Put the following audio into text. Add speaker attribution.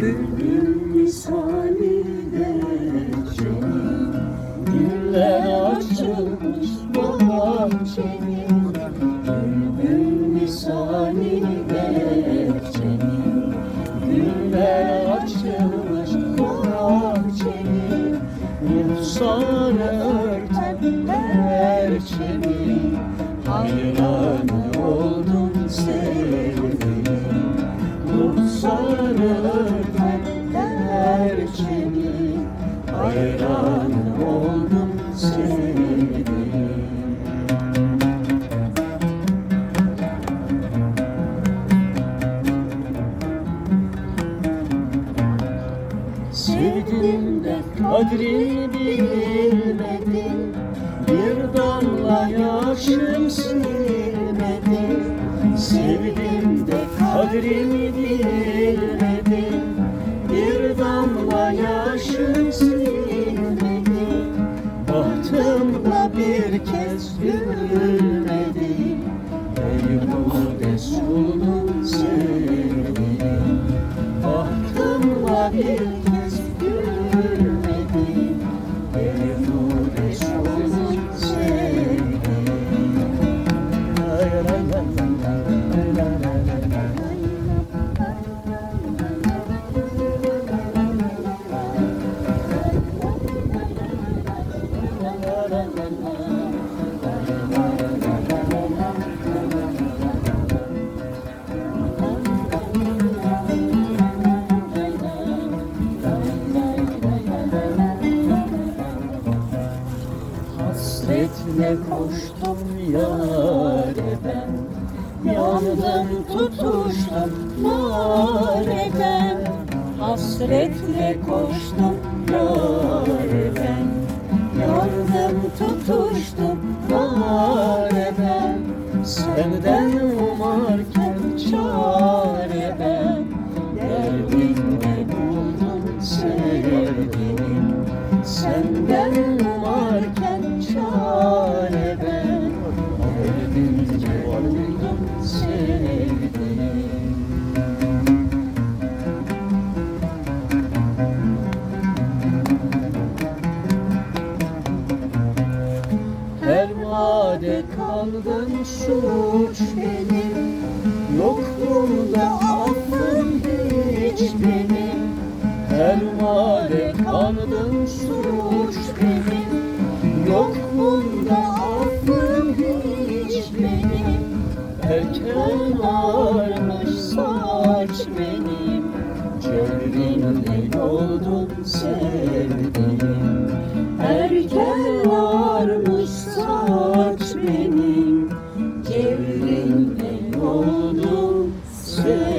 Speaker 1: Bülbül misali Gökçenin Güller açılmış bahçenin Bülbül misali Gökçenin Güller açılmış bahçenin Ruhsar örten perçemin Hayranı sevdim de kadrini bilmedim. Bir yaşım silmedim Sevdim de kadrini bilmedim Bahtımla bir kez gülmedim Ey bu Resulüm sevdim Bahtımla bir kez gülmedim Ey bu Resulüm sevdim Lay lay lay lay Hasretle koştum yâre ben Yandım tutuştum nareden Hasretle koştum yâre ben Yandım tutuştum nareden Senden kaldın suç benim Yokluğunda affın hiç benim Her vade kaldın suç benim Yokluğunda affın hiç benim Erken varmış saç benim. Çevrimde yoldum sevdiğim saç